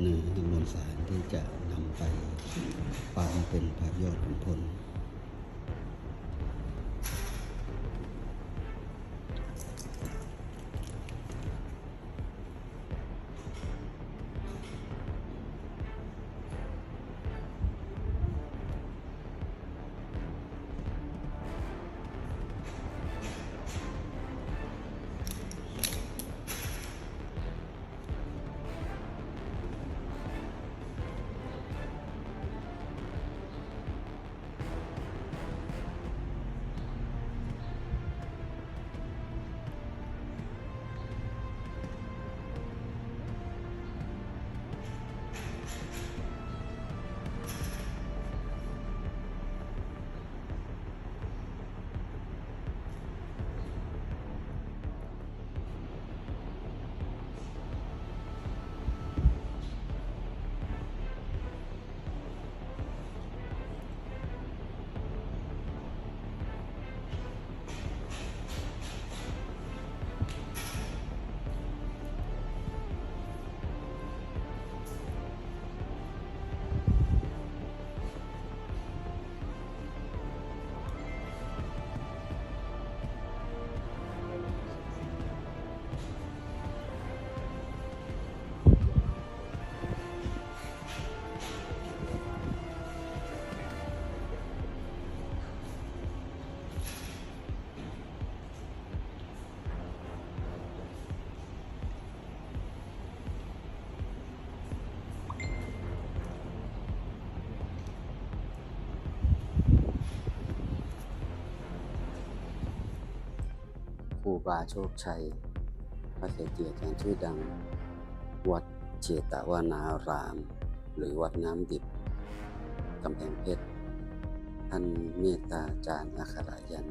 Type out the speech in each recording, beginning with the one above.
เนื้อมวนสารที่จะนำไปปั๊มเป็นพระยอดขุนพล รูบาโชคชัย พระเกจิอาจารย์ชื่อดัง วัดเจตวานาราม หรือวัดน้ำดิบกำแพงเพชรท่านเมตตาจารย์อัครายัน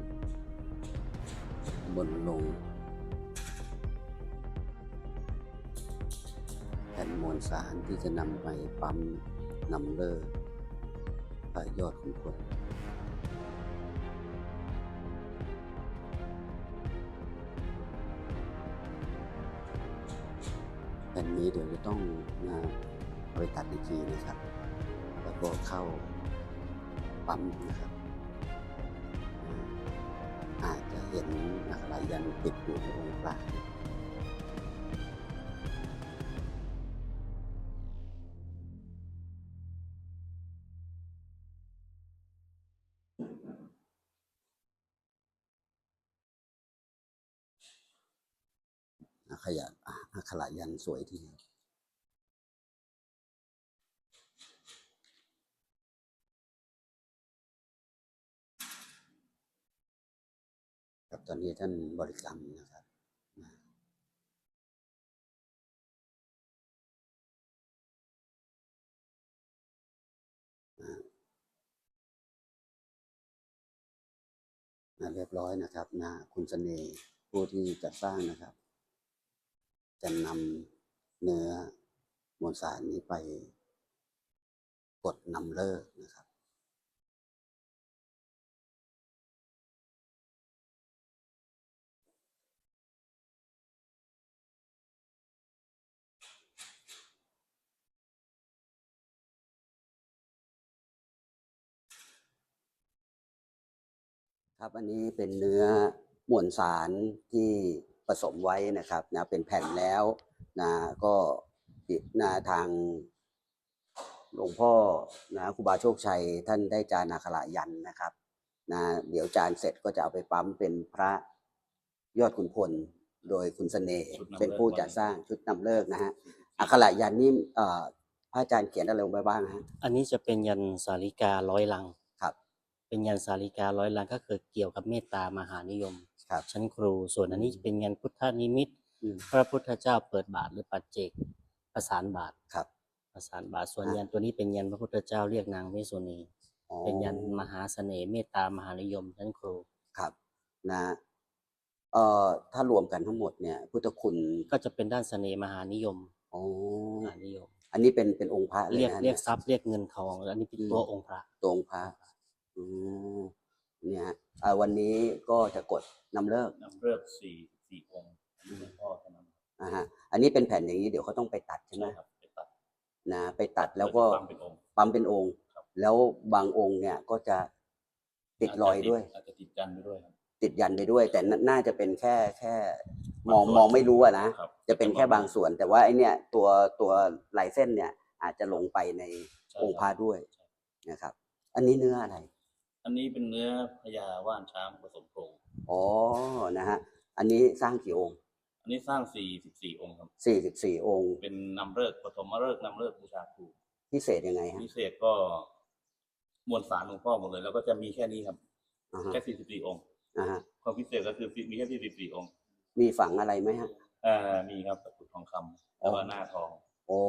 บนลงแผ่นมวลสารที่จะนำไปปั๊มนำเลิกพระยอดขุนพลแผ่นนี้เดี๋ยวจะต้องมาเอาไปตัดอีกทีนะครับ แล้วก็เข้าปั๊มนะครับ อาจจะเห็นอักขระยันติดอยู่ในองค์พระ ขระอะอักขระยันสวยทีเดียวครับตอนนี้ท่านบริกรรมนะครับนะเรียบร้อยนะครับนะคุณเสน่ห์ผู้ที่จัดสร้างนะครับ จะนำเนื้อมวลสารนี้ไปกดนำเลิกนะครับ ครับอันนี้เป็นเนื้อมวลสารที่ ผสมไว้นะครับนะเป็นแผ่นแล้วนะก็นะทางหลวงพ่อนะครูบาโชคชัยท่านได้จานาคระยันต์นะครับนะเดี๋ยวจานเสร็จก็จะเอาไปปั๊มเป็นพระยอดขุนพลโดยคุณเสน่ห์ชุดนำเลิกเป็นผู้จัดสร้างชุดนำเลิกนะฮะอักขระยันต์นี่เอ่อพระอาจารย์เขียนอะไรลงไปบ้างฮะอันนี้จะเป็นยันสาริการ้อยลังครับ เป็นยันสาริการ้อยลังก็คือเกี่ยวกับเมตตามหานิยม ครับ ชั้นครู ส่วนอันนี้อืมเป็นยันพุทธนิมิต อืม พระพุทธเจ้าเปิดบาทหรือปัจเจกประสานบาทครับ ประสานบาทส่วนอะ ยันตัวนี้เป็นยันพระพุทธเจ้าเรียกนางเมสุนี อ๋อเป็นยันมหาเสน่ห์เมตตามหานิยมชั้นครู ครับนะเอ่อถ้ารวมกันทั้งหมดเนี่ย พุทธคุณก็จะเป็นด้านเสน่ห์มหานิยมอ๋อมหานิยม อันนี้เป็นเป็นองค์พระเลยเรียกนะเรียกนี่ ทรัพย์เรียกเงินทอง อันนี้เป็นอืม ตัวองค์พระตัวองค์พระอืมเนี่ยฮะ อ่าวันนี้ก็จะกดนำเลิกนำเลิกสี่สี่องค์อันนี้หลวงพ่อเท่านั้นนะฮะอันนี้เป็นแผ่นอย่างนี้เดี๋ยวเขาต้องไปตัดใช่ไหมใช่ครับไปตัดนะไปตัดแล้วก็ปั๊มเป็นองค์ปั๊มเป็นองค์ครับแล้วบางองค์เนี่ยก็จะติดรอยด้วยอาจจะติดจันทร์ไปด้วยครับติดยันไปด้วย แต่น่าน่าจะเป็นแค่แค่มองบางส่วนมองไม่รู้อะนะครับจะเป็นแค่บางส่วน แต่ว่าไอเนี่ยตัวตัวลายเส้นเนี่ยอาจจะหลงไปในใช่องค์พคระรับด้วยนะครับ อันนี้เนื้ออะไร อันนี้เป็นเนื้อพญาว่านช้างผสมโครงอ๋อ นะฮะ อันนี้สร้างกี่องค์ อันนี้สร้าง 44 องค์ครับสี่สิบสี่องค์ เป็นนำเลิกษ์ปฐมฤกษ์นำเลิกษ์บูชาครูพิเศษยังไงฮะ พิเศษก็มวลสารหลวงพ่อหมดเลย แล้วก็จะมีแค่นี้ครับ อ่าฮะแค่ 44 องค์อ่าฮะความพิเศษก็คือมีแค่44องค์มีฝังอะไรไหมฮะ อ่ามีครับตะกรุดทองคำแล้วก็หน้าทอง โอ้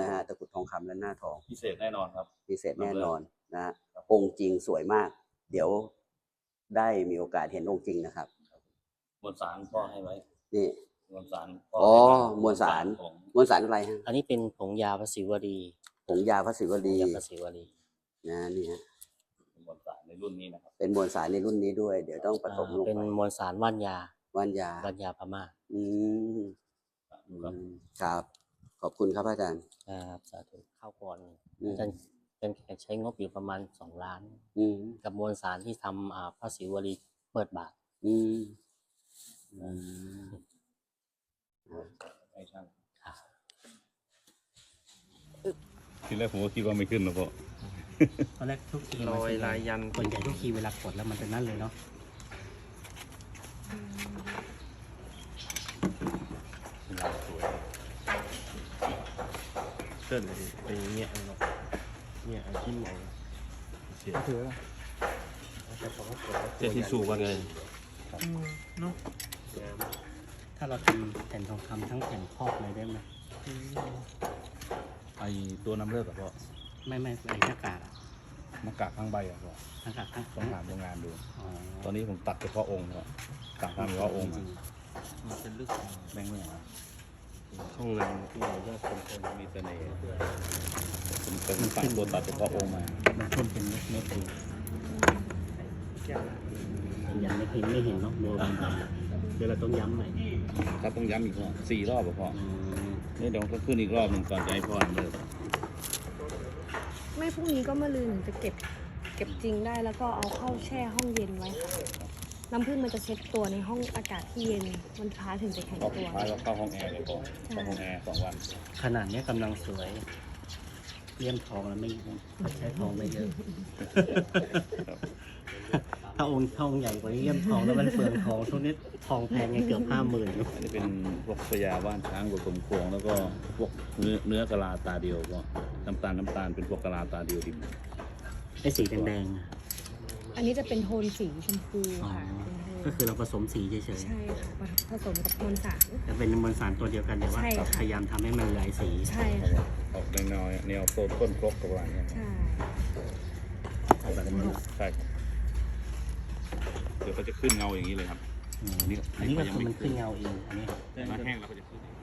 นะฮะ ตะกรุดทองคำและหน้าทอง พิเศษแน่นอนครับ พิเศษแน่นอนนะฮะครับ องค์จริงสวยมาก เดี๋ยวได้มีโอกาสเห็นองค์จริงนะครับ มวลสารพ่อให้ไว้นี่ มวลสารพ่ออ๋อให้ไมวลสาร ของมวลสารอะไรฮะอันนี้เป็นผงยาพระศิวลีผงยาพระศิวผงลียาพระศิวลีนะนี่ฮะมวลสารในรุ่นนี้นะครับเป็นมวลสารในรุ่นนี้ด้วย เดี๋ยวต้องผสมลงเป็นไปมวลสารว่านยาว่านยาว่านยาพม่าอืมครับอืมครับ ขอบคุณครับอาจารย์ ครับสาธุข้าวก่อนอืมจะเป็นใช้งบอยู่ประมาณสองล้าน อืมกับมวลสารที่ทำอ่าพระศิวลีเปิดบาทอืมอืมให้ช่างค่ะทีแรกผมก็คิดว่าไม่ขึ้นนะพ่อตอนแรกทุกทีรอยลายยันส่วนใหญ่ทุกทีเวลากดแล้วมันเป็นนั่นเลยเนาะเส้นเลยไอ้เนี่ยไอ้เนาะ เนี่ยไอ้ที่ใหญ่เสียถือเจ็ดที่สูบว่าไงเนาะถ้าเราทำแผ่นทองคำทั้งแผ่นครอบเลยได้ไหมไอตัวนำเลิกกับพ่อไม่ไม่ไอ้หน้ากากอะหน้ากากข้างใบอะพ่อหน้ากากทั้งต้องถามโรงงานดูอ๋อตอนนี้ผมตัดเฉพาะองค์พ่อตัดทำเฉพาะองค์จริอะงมันเป็นลึกแม่งไม่เอา ช่องงานที่เรายอดคนคนมีเสน่ห์ผมเป็นตัดตัวตัดเฉพาะองค์มามันขึ้นเป็นเม็ดเม็ดดูยังไม่เห็นไม่เห็นเนาะโบราณเดี๋ยวเราต้องย้ำใหม่ถ้าต้องย้ำอีกพ่อสี่รอบอะพ่ออืมนี่เดี๋ยวต้องขึ้นอีกรอบหนึ่งก่อนจะให้พ่อเลิกไม่พรุ่งนี้ก็มาลืนจะเก็บ เก็บจริงได้แล้วก็เอาเข้าแช่ห้องเย็นไว้ค่ะ น้ำผึ้งมันจะเช็ดตัวในห้องอากาศที่เย็นมันพาถึงจะแข็งรอบตัสุวดท้ายเราเข้าห้องแอร์เลยพ่อเข้าห้องแอร์สองวันขนาดเนี้ยกำลังสวยเลี่ยมทองแล้วไม่ใช้ทองไม่เยอะ ถ้าองค์ถ้าองค์ใหญ่กว่านี้เลี่ยมทองแล้วมันเปลืองทองทุกนี้ทองแพงยังเกือบห้าหมื่นอยู่อันนี้เป็นพวกพญาว่านช้างผสมโครงแล้วก็พวกเนื้อเนื้อกะลาตาเดียวก็น้ำตาลน้ำตาลเป็นพวกกะลาตาเดียวดิบไอ้สีแดงๆอะ อันนี้จะเป็นโทนสีชมพูอ๋อค่ะเป็นโทนก็คือเราผสมสีเฉยใช่ค่ะผสมกับมวลสารๆแต่เป็นมวลสารตัวเดียวกันแต่ว่าใช่ค่ะ พยายามทำให้มันหลายสี ใช่ค่ะออกในแนวแนวโซนต้นครกกับอะไรเงี้ยใช่เอาแบบนี้ใช่ครับเดี๋ยวเขาจะขึ้นเงาอย่างนี้เลยครับอืมอันนี้อันนี้ก็ยังคือไม่มันขึ้นเงาเองอันนี้ แต่มาแห้งแล้วเขาจะขึ้นลูก